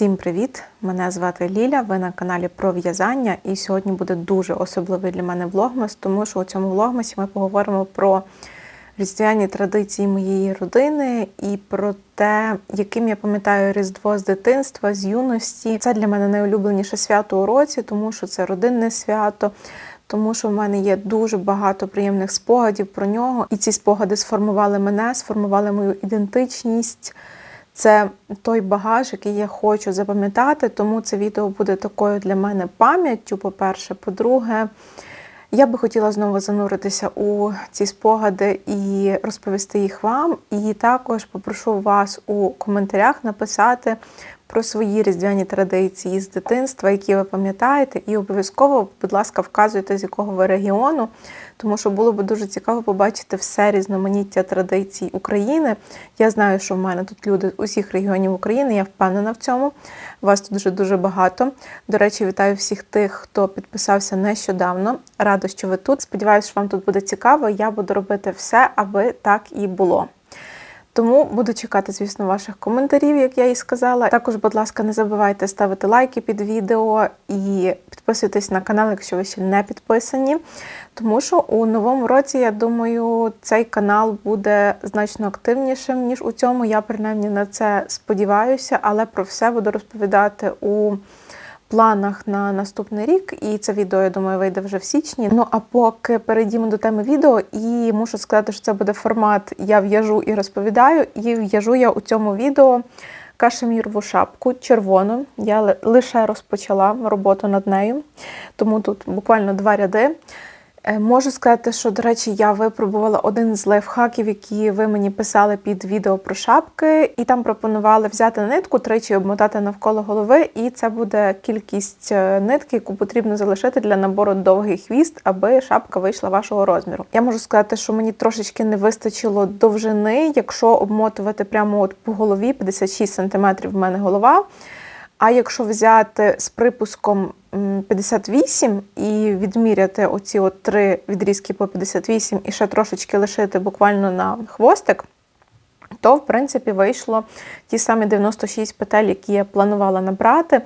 Всім привіт! Мене звати Ліля. Ви на каналі про в'язання. І сьогодні буде дуже особливий для мене влогмас, тому що у цьому влогмасі ми поговоримо про різдвяні традиції моєї родини і про те, яким я пам'ятаю Різдво з дитинства, з юності. Це для мене найулюбленіше свято у році, тому що це родинне свято. Тому що в мене є дуже багато приємних спогадів про нього, і ці спогади сформували мене, сформували мою ідентичність. Це той багаж, який я хочу запам'ятати, тому це відео буде такою для мене пам'яттю. По-перше, по-друге, я би хотіла знову зануритися у ці спогади і розповісти їх вам. І також попрошу вас у коментарях написати про свої різдвяні традиції з дитинства, які ви пам'ятаєте, і обов'язково, будь ласка, вказуйте, з якого ви регіону, тому що було б дуже цікаво побачити все різноманіття традицій України. Я знаю, що в мене тут люди з усіх регіонів України, я впевнена в цьому. Вас тут дуже дуже багато. До речі, вітаю всіх тих, хто підписався нещодавно. Рада, що ви тут. Сподіваюся, що вам тут буде цікаво. Я буду робити все, аби так і було. Тому буду чекати, звісно, ваших коментарів, як я і сказала. Також, будь ласка, не забувайте ставити лайки під відео і підписуйтесь на канал, якщо ви ще не підписані. Тому що у новому році, я думаю, цей канал буде значно активнішим, ніж у цьому. Я принаймні на це сподіваюся, але про все буду розповідати у планах на наступний рік, і це відео, я думаю, вийде вже в січні. Ну а поки перейдімо до теми відео, і мушу сказати, що це буде формат Я в'яжу і розповідаю. І в'яжу я у цьому відео кашемірову шапку червону. Я лише розпочала роботу над нею, тому тут буквально два ряди. Е, Можу сказати, що, до речі, я випробувала один з лайфхаків, які ви мені писали під відео про шапки, і там пропонували взяти нитку, тричі обмотати навколо голови, і це буде кількість е, нитки, яку потрібно залишити для набору довгий хвіст, аби шапка вийшла вашого розміру. Я можу сказати, що мені трошечки не вистачило довжини, якщо обмотувати прямо от по голові 56 см в мене голова. А якщо взяти з припуском 58 і відміряти оці от три відрізки по 58 і ще трошечки лишити буквально на хвостик, то, в принципі, вийшло ті самі 96 петель, які я планувала набрати.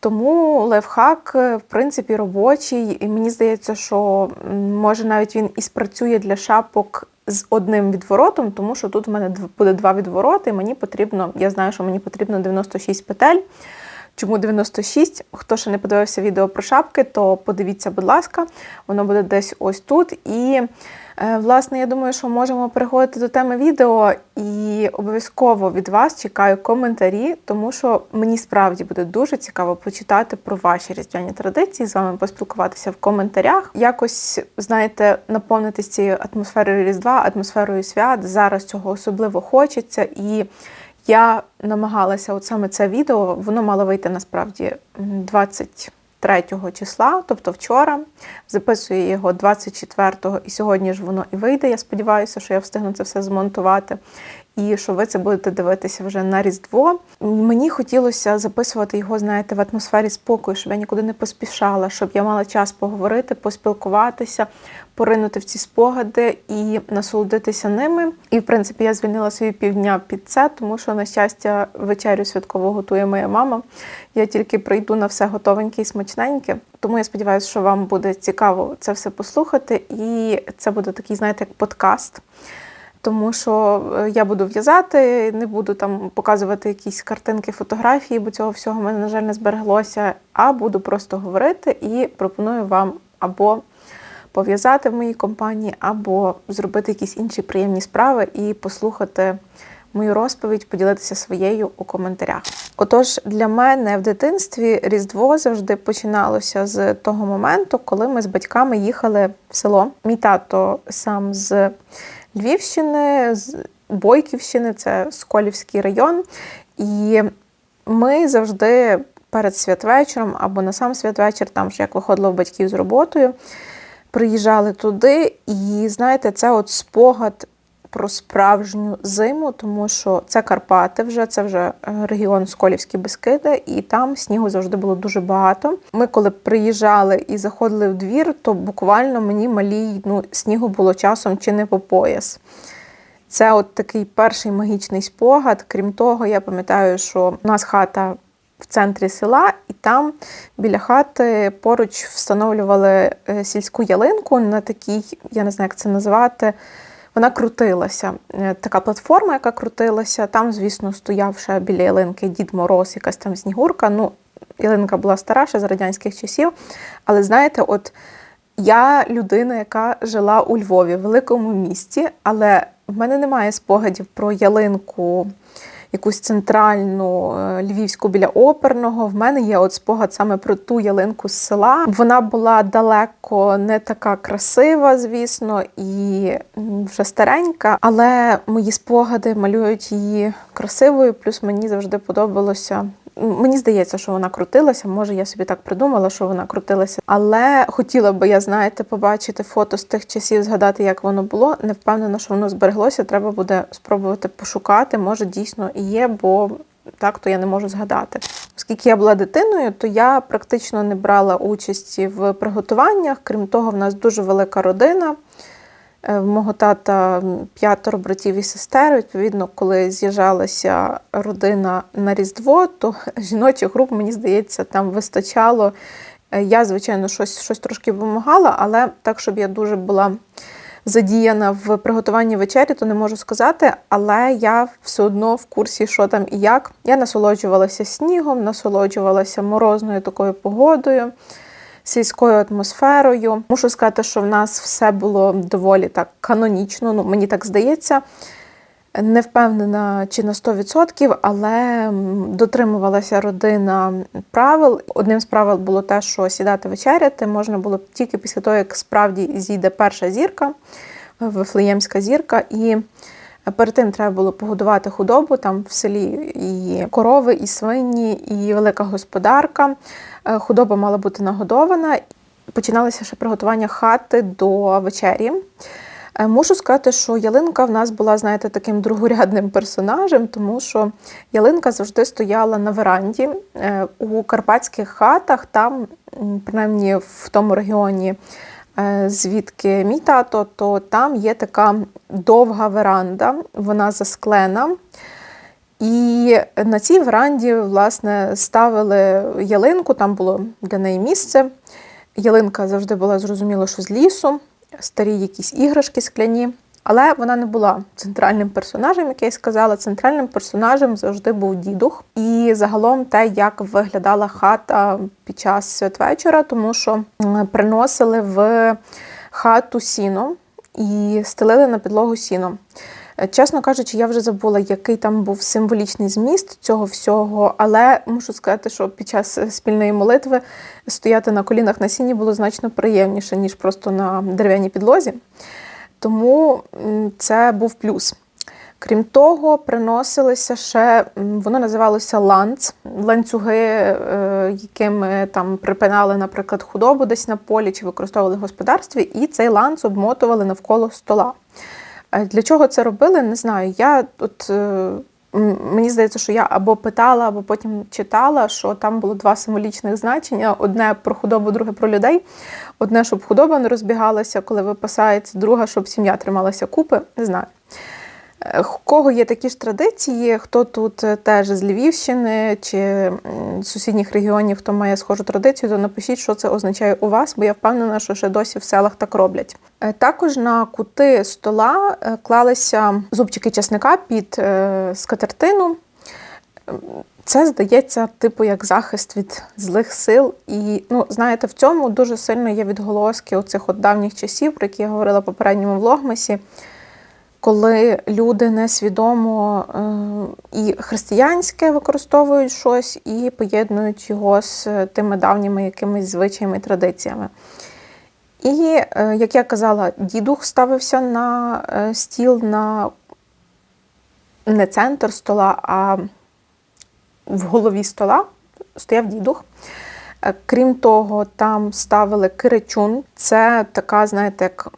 Тому лайфхак, в принципі, робочий. І мені здається, що може навіть він і спрацює для шапок з одним відворотом, тому що тут в мене буде два відвороти, і мені потрібно, я знаю, що мені потрібно 96 петель. Чому 96? Хто ще не подивився відео про шапки, то подивіться, будь ласка, воно буде десь ось тут. І, е, власне, я думаю, що можемо переходити до теми відео. І обов'язково від вас чекаю коментарі, тому що мені справді буде дуже цікаво почитати про ваші різдвяні традиції, з вами поспілкуватися в коментарях. Якось, знаєте, наповнитися цією атмосферою Різдва, атмосферою свят. Зараз цього особливо хочеться. І я намагалася, от саме це відео, воно мало вийти насправді 23 числа, тобто вчора. Записую його 24-го, і сьогодні ж воно і вийде. Я сподіваюся, що я встигну це все змонтувати. І що ви це будете дивитися вже на Різдво. Мені хотілося записувати його, знаєте, в атмосфері спокою, щоб я нікуди не поспішала, щоб я мала час поговорити, поспілкуватися, поринути в ці спогади і насолодитися ними. І, в принципі, я звільнила свої півдня під це, тому що, на щастя, вечерю святково готує моя мама. Я тільки прийду на все готовеньке і смачненьке. Тому я сподіваюся, що вам буде цікаво це все послухати. І це буде такий, знаєте, як подкаст. Тому що я буду в'язати, не буду там показувати якісь картинки, фотографії, бо цього всього в мене, на жаль, не збереглося. А буду просто говорити і пропоную вам або пов'язати в моїй компанії, або зробити якісь інші приємні справи і послухати мою розповідь, поділитися своєю у коментарях. Отож, для мене в дитинстві Різдво завжди починалося з того моменту, коли ми з батьками їхали в село. Мій тато сам з Львівщини, з Бойківщини, це Сколівський район. І ми завжди перед святвечором або на сам святвечір, там ж як виходило в батьків з роботою, приїжджали туди. І знаєте, це от спогад про справжню зиму, тому що це Карпати вже, це вже регіон Сколівські Бескиди, і там снігу завжди було дуже багато. Ми, коли приїжджали і заходили в двір, то буквально мені малій ну, снігу було часом чи не по пояс. Це от такий перший магічний спогад. Крім того, я пам'ятаю, що у нас хата в центрі села, і там біля хати поруч встановлювали е, сільську ялинку на такій, я не знаю, як це назвати. Вона крутилася. Е, Така платформа, яка крутилася. Там, звісно, стояв ще біля ялинки Дід Мороз, якась там снігурка. Ну, ялинка була стара ще з радянських часів. Але знаєте, от я людина, яка жила у Львові, великому місті, але в мене немає спогадів про ялинку. Якусь центральну е, львівську біля оперного. В мене є от спогад саме про ту ялинку з села. Вона була далеко не така красива, звісно, і вже старенька, але мої спогади малюють її красивою. Плюс мені завжди подобалося. Мені здається, що вона крутилася. Може, я собі так придумала, що вона крутилася. Але хотіла би я, знаєте, побачити фото з тих часів, згадати, як воно було. Не впевнена, що воно збереглося. Треба буде спробувати пошукати. Може, дійсно і є, бо так то я не можу згадати. Оскільки я була дитиною, то я практично не брала участі в приготуваннях. Крім того, в нас дуже велика родина. Е, В мого тата п'ятеро братів і сестер. Відповідно, коли з'їжджалася родина на Різдво, то жіночих груп, мені здається, там вистачало. Е, Я, звичайно, щось, щось трошки допомагала, але так, щоб я дуже була задіяна в приготуванні вечері, то не можу сказати. Але я все одно в курсі, що там і як. Я насолоджувалася снігом, насолоджувалася морозною такою погодою сільською атмосферою. Мушу сказати, що в нас все було доволі так канонічно. Ну, мені так здається. Не впевнена чи на 100%, але дотримувалася родина правил. Одним з правил було те, що сідати вечеряти можна було тільки після того, як справді зійде перша зірка, вифлеємська зірка. І перед тим треба було погодувати худобу. Там в селі і корови, і свині, і велика господарка. Е, Худоба мала бути нагодована. Починалося ще приготування хати до вечері. Е, Мушу сказати, що ялинка в нас була, знаєте, таким другорядним персонажем, тому що ялинка завжди стояла на веранді. Е, У карпатських хатах, там, принаймні в тому регіоні, звідки мій тато, то там є така довга веранда, вона засклена. І на цій веранді, власне, ставили ялинку, там було для неї місце. Ялинка завжди була зрозуміло, що з лісу, старі якісь іграшки скляні. Але вона не була центральним персонажем, як я й сказала. Центральним персонажем завжди був дідух. І загалом те, як виглядала хата під час святвечора, тому що приносили в хату сіно і стелили на підлогу сіно. Е, Чесно кажучи, я вже забула, який там був символічний зміст цього всього, але мушу сказати, що під час е, спільної молитви стояти на колінах на сіні було значно приємніше, ніж просто на дерев'яній підлозі. Тому це був плюс. Крім того, приносилися ще, воно називалося ланц, ланцюги, е, якими там припинали, наприклад, худобу десь на полі чи використовували в господарстві, і цей ланц обмотували навколо стола. Для чого це робили, не знаю. Я от е, мені здається, що я або питала, або потім читала, що там було два символічних значення: одне про худобу, друге про людей. Одне, щоб худоба не розбігалася, коли випасається, друге, щоб сім'я трималася купи. Не знаю. Е, В кого є такі ж традиції, хто тут е, теж з Львівщини чи м, сусідніх регіонів, хто має схожу традицію, то напишіть, що це означає у вас, бо я впевнена, що ще досі в селах так роблять. Е, Також на кути стола клалися зубчики часника під скатертину. Ем, Це здається, типу, як захист від злих сил. І ну, знаєте, в цьому дуже сильно є відголоски оцих от давніх часів, про які я говорила в попередньому влогмасі коли люди несвідомо е, і християнське використовують щось, і поєднують його з е, тими давніми якимись звичаями і традиціями. І, е, як я казала, дідух ставився на стіл на не центр стола, а в голові стола стояв дідух. Крім того, там ставили киричун. Це така, знаєте, як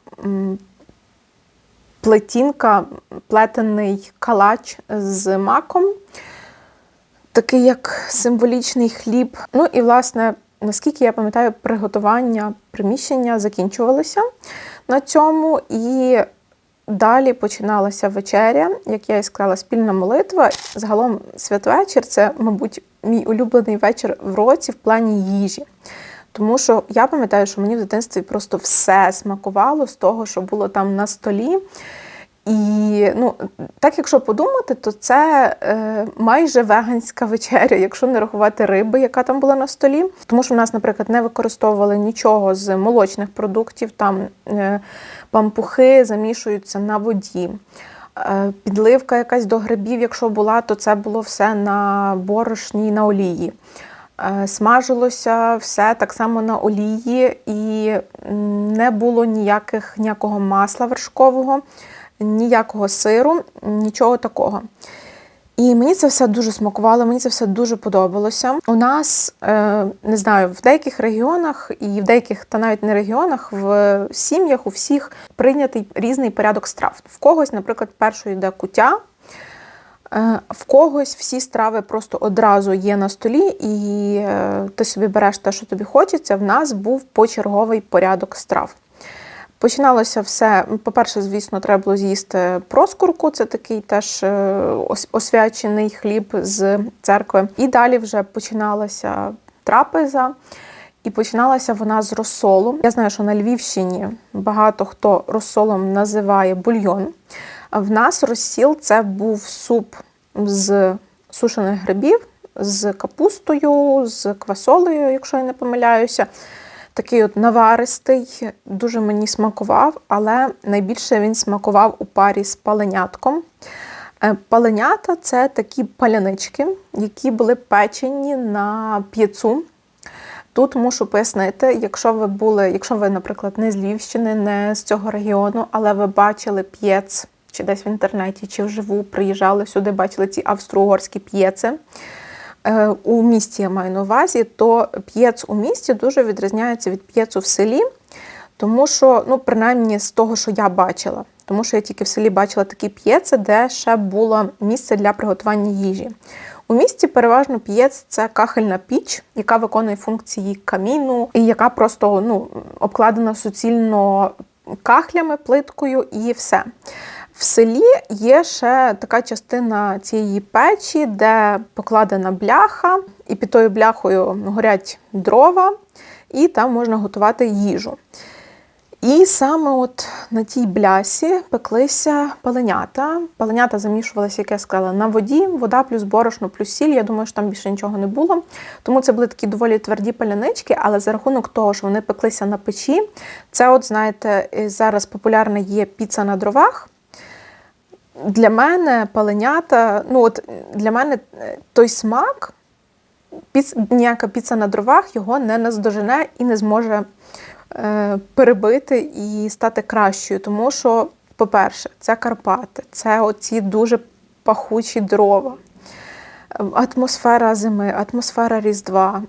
плетінка, плетений калач з маком, такий як символічний хліб. Ну і, власне, наскільки я пам'ятаю, приготування приміщення закінчувалося на цьому. І далі починалася вечеря, як я і сказала, спільна молитва. Загалом святвечір це, мабуть, мій улюблений вечір в році в плані їжі. Тому що я пам'ятаю, що мені в дитинстві просто все смакувало з того, що було там на столі. І ну, так, якщо подумати, то це е, майже веганська вечеря, якщо не рахувати риби, яка там була на столі. Тому що в нас, наприклад, не використовували нічого з молочних продуктів, там е, пампухи замішуються на воді. Е, підливка якась до грибів, якщо була, то це було все на борошні, на олії. Е, Смажилося все так само на олії, і не було ніяких, ніякого масла вершкового, ніякого сиру, нічого такого. І мені це все дуже смакувало, мені це все дуже подобалося. У нас е, не знаю, в деяких регіонах і в деяких, та навіть не регіонах, в сім'ях у всіх прийнятий різний порядок страв. В когось, наприклад, першою йде куття, е, в когось всі страви просто одразу є на столі, і е, ти собі береш те, що тобі хочеться. В нас був почерговий порядок страв. Починалося все. По-перше, звісно, треба було з'їсти проскурку, це такий теж е, освячений хліб з церкви. І далі вже починалася трапеза, і починалася вона з розсолу. Я знаю, що на Львівщині багато хто розсолом називає бульйон. В нас розсіл це був суп з сушених грибів, з капустою, з квасолею, якщо я не помиляюся. Такий от наваристий, дуже мені смакував, але найбільше він смакував у парі з паленятком. Е, Паленята це такі палянички, які були печені на п'єцу. Тут мушу пояснити, якщо ви були, якщо ви, наприклад, не з Львівщини, не з цього регіону, але ви бачили п'єц чи десь в інтернеті, чи вживу приїжджали сюди, бачили ці австро-угорські п'єци. Е, У місті я маю на увазі, то п'єц у місті дуже відрізняється від п'єцу в селі, тому що, ну, принаймні, з того, що я бачила, тому що я тільки в селі бачила такі п'єци, де ще було місце для приготування їжі. У місті переважно п'єц це кахельна піч, яка виконує функції каміну, і яка просто ну, обкладена суцільно кахлями, плиткою і все. В селі є ще така частина цієї печі, де покладена бляха, і під тою бляхою горять дрова, і там можна готувати їжу. І саме от на тій блясі пеклися паленята. Паленята замішувалися, як я сказала, на воді, вода плюс борошно, плюс сіль. Я думаю, що там більше нічого не було. Тому це були такі доволі тверді палянички, але за рахунок того, що вони пеклися на печі, це, от знаєте, зараз популярна є піца на дровах. Для мене паленята, ну от для мене е, той смак, піц, ніяка піца на дровах його не наздожене і не зможе е, перебити і стати кращою. Тому що, по-перше, це Карпати, це оці дуже пахучі дрова, атмосфера зими, атмосфера Різдва.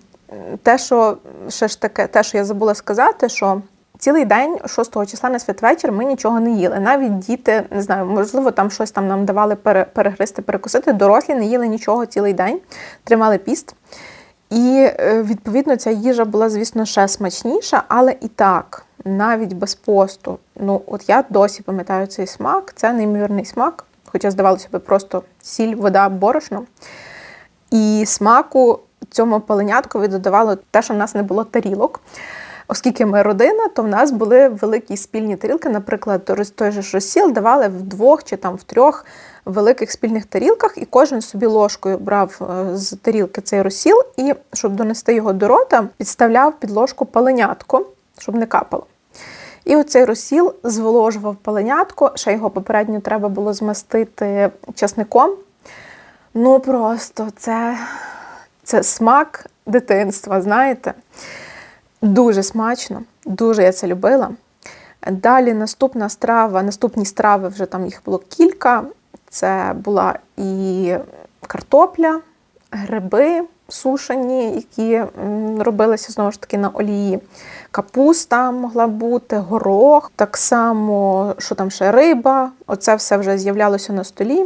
Те, що ще ж таке, те, що я забула сказати, що цілий день, 6 числа на святвечір, ми нічого не їли. Навіть діти, не знаю, можливо, там щось там нам давали пере- перегристи, перекусити. Дорослі не їли нічого цілий день, тримали піст. І е, відповідно ця їжа була, звісно, ще смачніша, але і так, навіть без посту. Ну, от я досі пам'ятаю цей смак, це неймовірний смак, хоча здавалося б, просто сіль, вода, борошно. І смаку цьому паленяткові додавало те, що в нас не було тарілок. Оскільки ми родина, то в нас були великі спільні тарілки. Наприклад, той же розсіл давали в двох чи там в трьох великих спільних тарілках, і кожен собі ложкою брав е, з тарілки цей розсіл, і щоб донести його до рота, підставляв під ложку паленятко, щоб не капало. І оцей розсіл зволожував паленятко, ще його попередньо треба було змастити часником. Ну просто це, це смак дитинства, знаєте. Дуже смачно, дуже я це любила. Далі наступна страва, наступні страви вже там їх було кілька. Це була і картопля, гриби сушені, які робилися знову ж таки на олії. Капуста могла бути, горох, так само, що там ще риба. Оце все вже з'являлося на столі.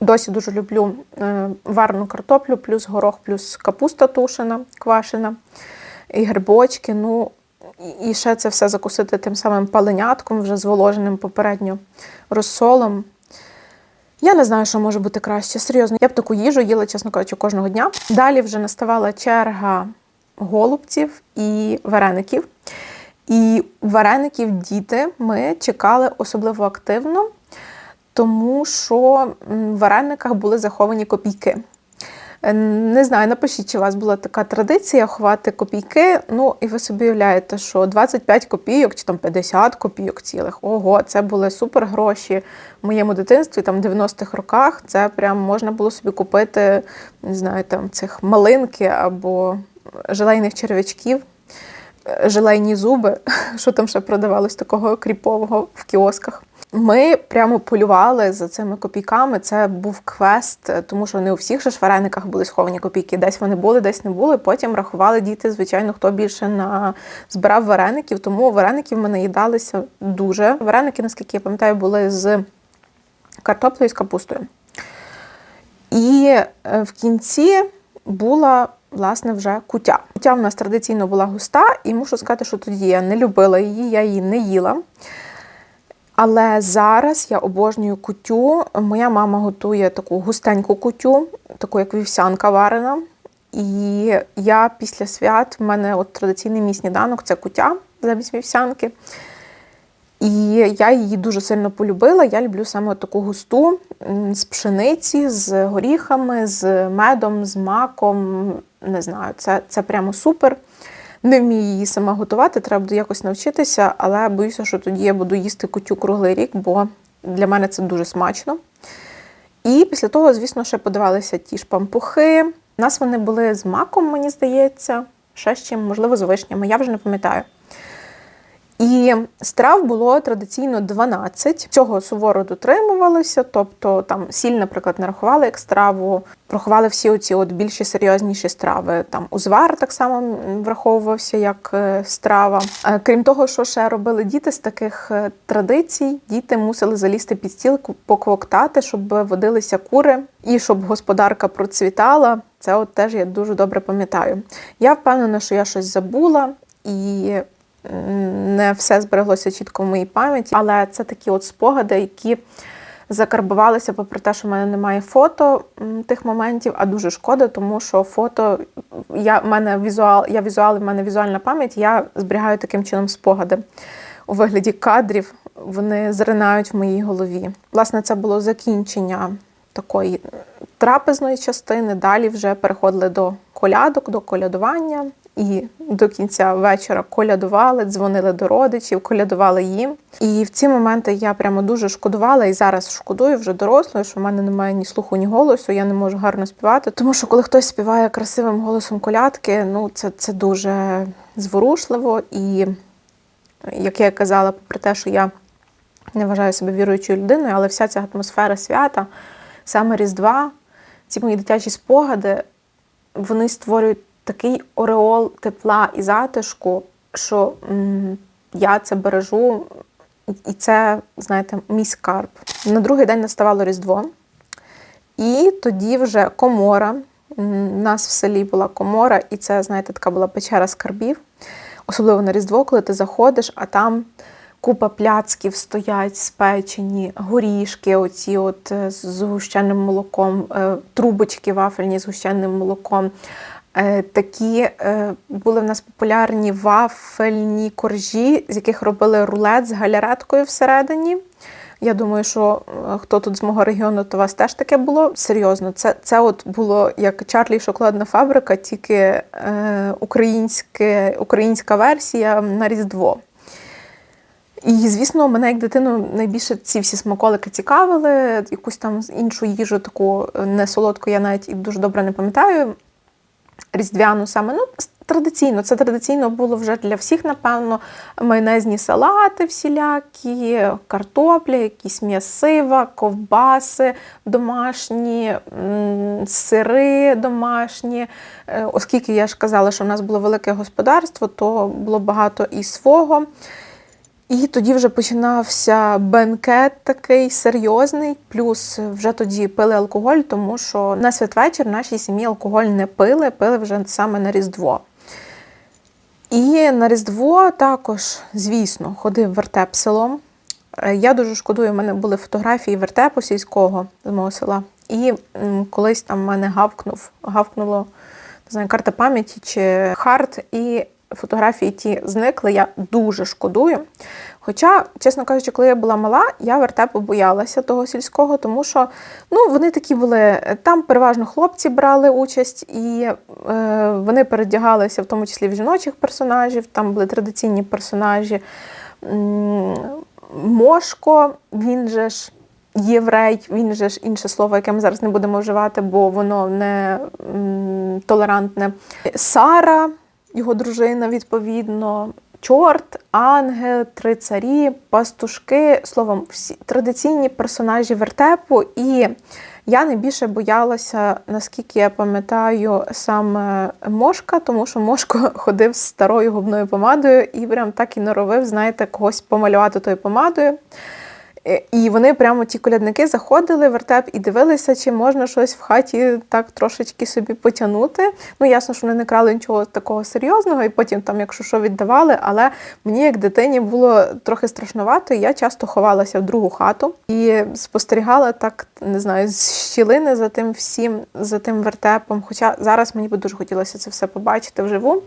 Досі дуже люблю е, варену картоплю, плюс горох, плюс капуста тушена, квашена, і грибочки. Ну, і- ще це все закусити тим самим паленятком, вже зволоженим попередньо розсолом. Я не знаю, що може бути краще. Серйозно, я б таку їжу їла, чесно кажучи, кожного дня. Далі вже наставала черга голубців і вареників. І вареників діти ми чекали особливо активно, тому що в варениках були заховані копійки. Е, Не знаю, напишіть, чи у вас була така традиція ховати копійки. Ну, і ви собі уявляєте, що 25 копійок чи там 50 копійок цілих. Ого, це були супер гроші в моєму дитинстві, там в 90-х роках. Це прям можна було собі купити, не знаю, там цих малинки або желейних черв'ячків, е, желейні зуби, що там ще продавалось такого кріпового в кіосках. Ми прямо полювали за цими копійками. Це був квест, е, тому що не у всіх же ж варениках були сховані копійки. Десь вони були, десь не були. Потім рахували діти, звичайно, хто більше на збирав вареників. Тому вареники в мене їдалися дуже. Вареники, наскільки я пам'ятаю, були з картоплею і з капустою. І е, в кінці була власне вже кутя. Кутя в нас традиційно була густа, і мушу сказати, що тоді я не любила її, я її не їла. Але зараз я обожнюю кутю. Моя мама готує таку густеньку кутю, таку як вівсянка варена. І я після свят, в мене от традиційний мій сніданок це кутя замість вівсянки. І я її дуже сильно полюбила. Я люблю саме таку густу з пшениці, з горіхами, з медом, з маком. Не знаю, це, це прямо супер. Не вмію її сама готувати, треба буде якось навчитися, але боюся, що тоді я буду їсти кутю круглий рік, бо для мене це дуже смачно. І після того, звісно, ще подавалися ті ж пампухи. У нас вони були з маком, мені здається, ще з чим, можливо, з вишнями, я вже не пам'ятаю. І страв було традиційно 12. Цього суворо дотримувалися, тобто там сіль, наприклад, не рахували як страву, рахували всі оці от більші серйозніші страви. Там узвар так само враховувався як е, страва. Е, Крім того, що ще робили діти з таких е, традицій, діти мусили залізти під стіл, поквоктати, щоб водилися кури і щоб господарка процвітала. Це от теж я дуже добре пам'ятаю. Я впевнена, що я щось забула і не все збереглося чітко в моїй пам'яті, але це такі от спогади, які закарбувалися, попри те, що в мене немає фото тих моментів, а дуже шкода, тому що фото я в мене візуал, я візуал, в мене візуальна пам'ять, я зберігаю таким чином спогади у вигляді кадрів. Вони зринають в моїй голові. Власне, це було закінчення такої трапезної частини. Далі вже переходили до колядок, до колядування. І до кінця вечора колядували, дзвонили до родичів, колядували їм. І в ці моменти я прямо дуже шкодувала і зараз шкодую вже дорослою, що в мене немає ні слуху, ні голосу, я не можу гарно співати. Тому що коли хтось співає красивим голосом колядки, ну це, це дуже зворушливо. І як я казала, попри те, що я не вважаю себе віруючою людиною, але вся ця атмосфера свята, саме Різдва, ці мої дитячі спогади, вони створюють такий ореол тепла і затишку, що м, я це бережу, і це, знаєте, мій скарб. На другий день наставало Різдво, і тоді вже комора. У нас в селі була комора, і це, знаєте, така була печера скарбів. Особливо на Різдво, коли ти заходиш, а там купа пляцків стоять спечені, горішки, оці от е, з згущеним молоком, е, трубочки вафельні з згущеним молоком. Е, Такі е, були в нас популярні вафельні коржі, з яких робили рулет з галяреткою всередині. Я думаю, що е, хто тут з мого регіону, то у вас теж таке було. Серйозно, це, це от було як Чарлі шоколадна фабрика, тільки е, українське, українська версія на Різдво. І, звісно, мене як дитину найбільше ці всі смаколики цікавили. Якусь там іншу їжу, таку не солодку, я навіть і дуже добре не пам'ятаю. Різдвяну саме. Ну, традиційно, це традиційно було вже для всіх, напевно. Майонезні салати всілякі, картопля, якісь м'ясива, ковбаси домашні, сири домашні. Е, Оскільки я ж казала, що в нас було велике господарство, то було багато і свого. І тоді вже починався бенкет такий серйозний. Плюс вже тоді пили алкоголь, тому що на святвечір нашій сім'ї алкоголь не пили, пили вже саме на Різдво. І на Різдво також, звісно, ходив вертеп селом. Е, Я дуже шкодую, в мене були фотографії вертепу сільського з мого села. І колись там в мене гавкнув, гавкнуло не знаю, карта пам'яті чи хард, і фотографії ті зникли. Я дуже шкодую. Хоча, чесно кажучи, коли я була мала, я вертепу боялася того сільського, тому що ну, вони такі були. Там переважно хлопці брали участь, і е, вони передягалися в тому числі в жіночих персонажів, там були традиційні персонажі. Мошко, він же ж єврей, він же ж інше слово, яке ми зараз не будемо вживати, бо воно не м, толерантне. Сара, його дружина, відповідно. Чорт, ангел, три царі, пастушки, словом, всі традиційні персонажі вертепу. І я найбільше боялася, наскільки я пам'ятаю, саме Мошка, тому що Мошко ходив з старою губною помадою і прям так і норовив, знаєте, когось помалювати тою помадою. Е, І вони прямо ті колядники заходили в вертеп і дивилися, чи можна щось в хаті так трошечки собі потягнути. Ну, ясно, що вони не крали нічого такого серйозного, і потім там, якщо що, віддавали. Але мені, як дитині, було трохи страшнувато. і Я часто ховалася в другу хату і спостерігала так, не знаю, з щілини за тим всім, за тим вертепом. Хоча зараз мені би дуже хотілося це все побачити вживу.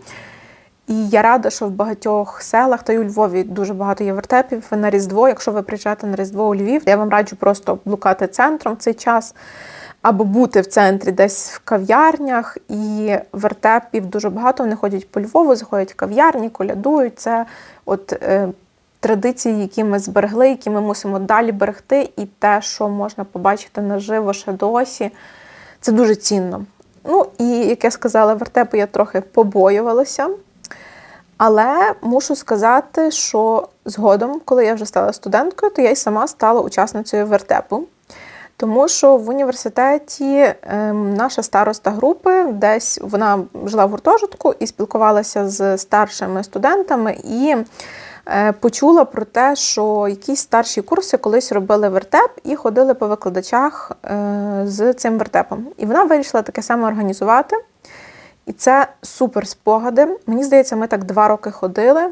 І я рада, що в багатьох селах, та й у Львові дуже багато є вертепів на Різдво. Якщо ви приїжджаєте на Різдво у Львів, я вам раджу просто блукати центром в цей час або бути в центрі десь в кав'ярнях. І вертепів дуже багато. Вони ходять по Львову, заходять в кав'ярні, колядують. Це от е, традиції, які ми зберегли, які ми мусимо далі берегти, і те, що можна побачити наживо ще досі, це дуже цінно. Ну і як я сказала, вертепу я трохи побоювалася. Але мушу сказати, що згодом, коли я вже стала студенткою, то я й сама стала учасницею вертепу. Тому що в університеті ем, наша староста групи десь вона жила в гуртожитку і спілкувалася з старшими студентами і е, почула про те, що якісь старші курси колись робили вертеп і ходили по викладачах е, з цим вертепом. І вона вирішила таке саме організувати. І це супер спогади. Мені здається, ми так два роки ходили.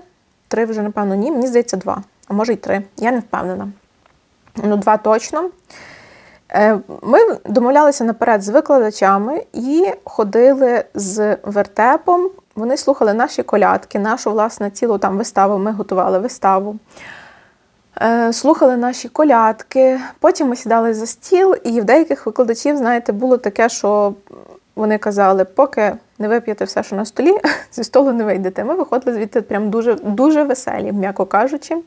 Три вже, напевно, ні. Мені здається, два, а може й три. Я не впевнена. Ну, два точно. Е, Ми домовлялися наперед з викладачами і ходили з вертепом. Вони слухали наші колядки, нашу власне цілу там виставу. Ми готували виставу. Е, Слухали наші колядки. Потім ми сідали за стіл, і в деяких викладачів, знаєте, було таке, що вони казали, поки не вип'єте все, що на столі, зі столу не вийдете. Ми виходили звідти прям дуже, дуже веселі, м'яко кажучи.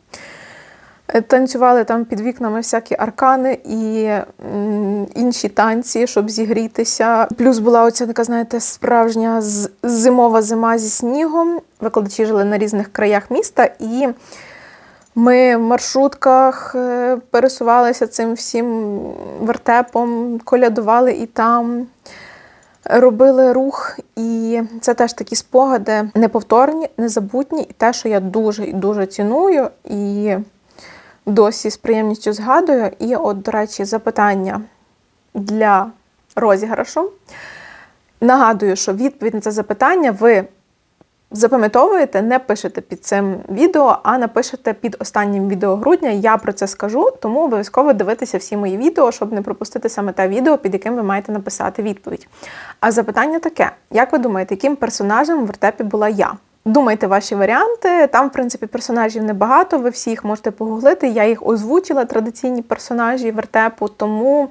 Е, Танцювали там під вікнами всякі аркани і інші танці, щоб зігрітися. Плюс була оця така, знаєте, справжня зимова зима зі снігом. Викладачі жили на різних краях міста, і ми в маршрутках е, пересувалися цим всім вертепом, колядували і там. Робили рух, і це теж такі спогади неповторні, незабутні, і те, що я дуже і дуже ціную, і досі з приємністю згадую. І, от, до речі, запитання для розіграшу. Нагадую, що відповідь на це запитання ви запам'ятовуєте, не пишете під цим відео, а напишете під останнім відео грудня. Я про це скажу, тому обов'язково дивитися всі мої відео, щоб не пропустити саме те відео, під яким ви маєте написати відповідь. А запитання таке: як ви думаєте, яким персонажем в вертепі була я? Думайте ваші варіанти. Там, в принципі, персонажів небагато. Ви всі їх можете погуглити. Я їх озвучила, традиційні персонажі вертепу, тому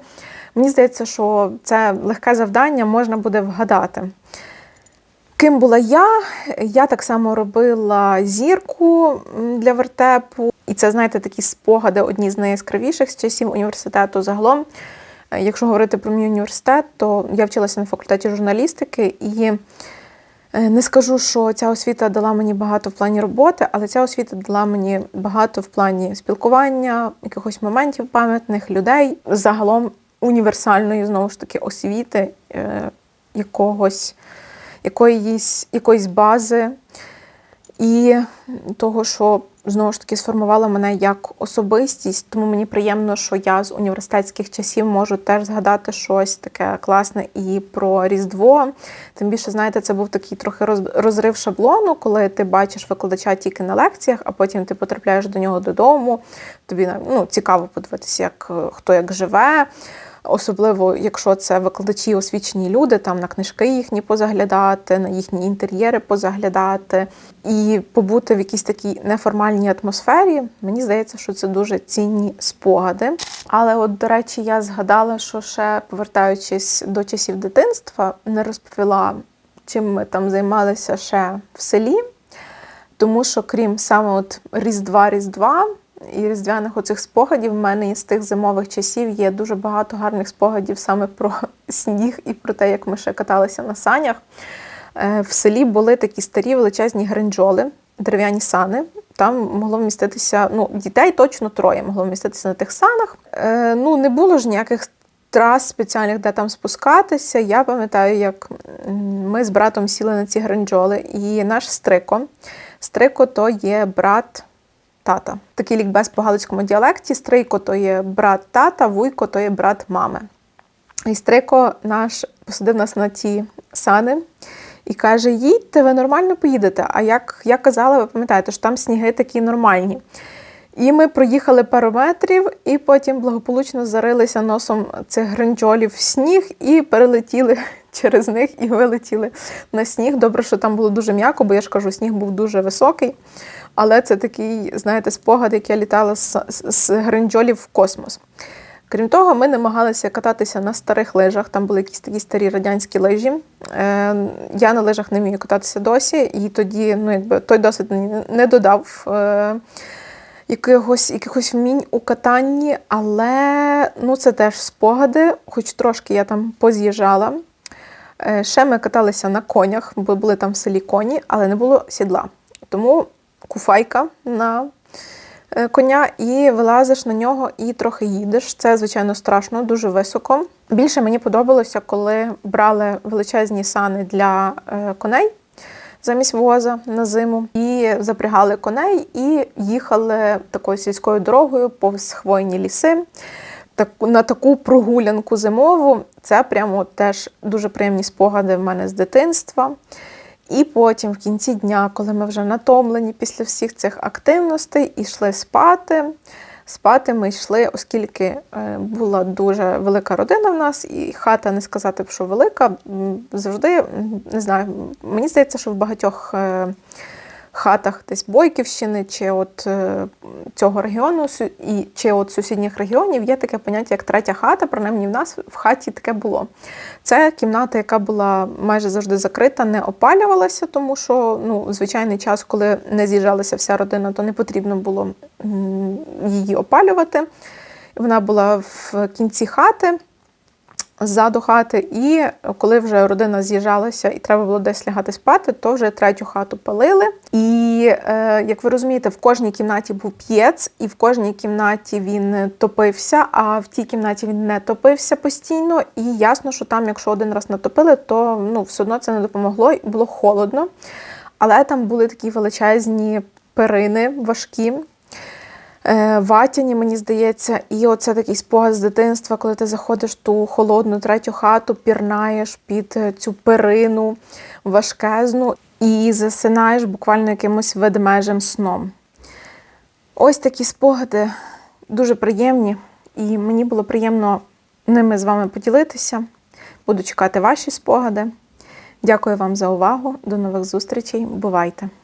мені здається, що це легке завдання можна буде вгадати. Ким була я? Я так само робила зірку для вертепу. І це, знаєте, такі спогади, одні з найяскравіших з часів університету. Загалом, Е, якщо говорити про мій університет, то я вчилася на факультеті журналістики і е, не скажу, що ця освіта дала мені багато в плані роботи, але ця освіта дала мені багато в плані спілкування, якихось моментів пам'ятних людей, загалом універсальної знову ж таки освіти, е, якогось якоїсь, якоїсь бази і того, що знову ж таки сформувала мене як особистість, тому мені приємно, що я з університетських часів можу теж згадати щось таке класне і про Різдво. Тим більше, знаєте, це був такий трохи роз- розрив шаблону, коли ти бачиш викладача тільки на лекціях, а потім ти потрапляєш до нього додому. Тобі ну, цікаво подивитися, як хто як живе. Особливо, якщо це викладачі освічені люди, там на книжки їхні позаглядати, на їхні інтер'єри позаглядати і побути в якійсь такій неформальній атмосфері. Мені здається, що це дуже цінні спогади. Але, от, до речі, я згадала, що ще повертаючись до часів дитинства, не розповіла, чим ми там займалися ще в селі. Тому що, крім саме от Різдва Різдва і різдвяних оцих спогадів, в мене із тих зимових часів є дуже багато гарних спогадів саме про сніг і про те, як ми ще каталися на санях. Е, В селі були такі старі величезні гринджоли, дерев'яні сани. Там могло вміститися, ну, дітей точно троє могло вміститися на тих санах. Е, ну, не було ж ніяких трас спеціальних, де там спускатися. Я пам'ятаю, як ми з братом сіли на ці гринджоли, і наш стрико. Стрико то є брат тата. Такий лікбез по галицькому діалекті. Стрийко то є брат тата, вуйко то є брат мами. І Стрико наш посадив нас на ті сани і каже: їдьте, ви нормально поїдете. А як я казала, ви пам'ятаєте, що там сніги такі нормальні. І ми проїхали пару метрів, і потім благополучно зарилися носом цих гринджолів в сніг і перелетіли через них і вилетіли на сніг. Добре, що там було дуже м'яко, бо я ж кажу, сніг був дуже високий. Але це такий, знаєте, спогад, як я літала з, з, гринджолів в космос. Крім того, ми намагалися кататися на старих лижах. Там були якісь такі старі радянські лижі. Е, я на лижах не вмію кататися досі, і тоді ну, якби, той досвід не додав. Е, Якихось, якихось вмінь у катанні, але ну, це теж спогади, хоч трошки я там поз'їжджала. Е, Ще ми каталися на конях, бо були там в селі коні, але не було сідла. Тому куфайка на е, коня і вилазиш на нього і трохи їдеш. Це, звичайно, страшно, дуже високо. Більше мені подобалося, коли брали величезні сани для е, коней замість воза на зиму і запрягали коней і їхали такою сільською дорогою повз хвойні ліси. Так, на таку прогулянку зимову це прямо теж дуже приємні спогади в мене з дитинства. І потім, в кінці дня, коли ми вже натомлені після всіх цих активностей, йшли спати. Спати ми йшли, оскільки е, була дуже велика родина в нас, і хата не сказати, що велика. Завжди не знаю. Мені здається, що в багатьох е, хатах десь Бойківщини чи от е, цього регіону і чи от сусідніх регіонів є таке поняття, як третя хата. Принаймні в нас в хаті таке було. Це кімната, яка була майже завжди закрита, не опалювалася, тому що ну, звичайний час, коли не з'їжджалася вся родина, то не потрібно було її опалювати. Вона була в кінці хати, ззаду хати, і коли вже родина з'їжджалася і треба було десь лягати спати, то вже третю хату палили. І е, як ви розумієте, в кожній кімнаті був п'єц, і в кожній кімнаті він топився, а в тій кімнаті він не топився постійно. І ясно, що там, якщо один раз натопили, то ну, все одно це не допомогло, і було холодно. Але там були такі величезні перини важкі. Е, Ватяні, мені здається, і оце такий спогад з дитинства, коли ти заходиш в ту холодну третю хату, пірнаєш під е, цю перину важкезну і засинаєш буквально якимось ведмежим сном. Ось такі спогади дуже приємні, і мені було приємно ними з вами поділитися. Буду чекати ваші спогади. Дякую вам за увагу. До нових зустрічей. Бувайте!